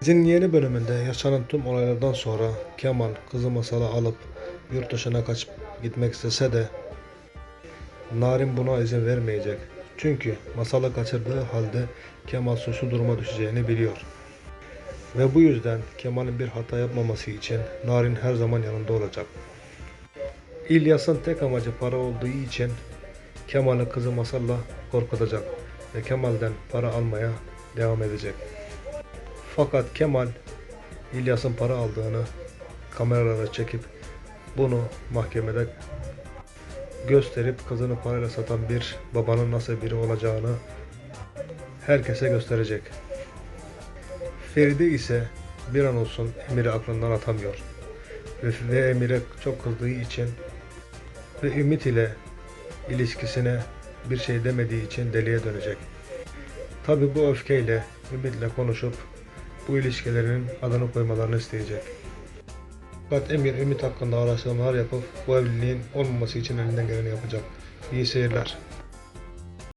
Dizinin yeni bölümünde yaşanan tüm olaylardan sonra Kemal kızı Masal'ı alıp yurt dışına kaçıp gitmek istese de Narin buna izin vermeyecek. Çünkü Masal'ı kaçırdığı halde Kemal suçlu duruma düşeceğini biliyor. Ve bu yüzden Kemal'in bir hata yapmaması için Narin her zaman yanında olacak. İlyas'ın tek amacı para olduğu için Kemal'i kızı Masal'la korkutacak ve Kemal'den para almaya devam edecek. Fakat Kemal İlyas'ın para aldığını kameralara çekip bunu mahkemede gösterip kızını parayla satan bir babanın nasıl biri olacağını herkese gösterecek. Feride ise bir an olsun Emir'i aklından atamıyor. Ve, ve Emir'e çok kızdığı için ve Ümit ile ilişkisine bir şey demediği için deliye dönecek. Tabi bu öfkeyle Ümit'le konuşup bu ilişkilerinin adını koymalarını isteyecek. Fakat Emir Ümit hakkında araştırmalar yapıp bu evliliğin olmaması için elinden geleni yapacak. İyi seyirler.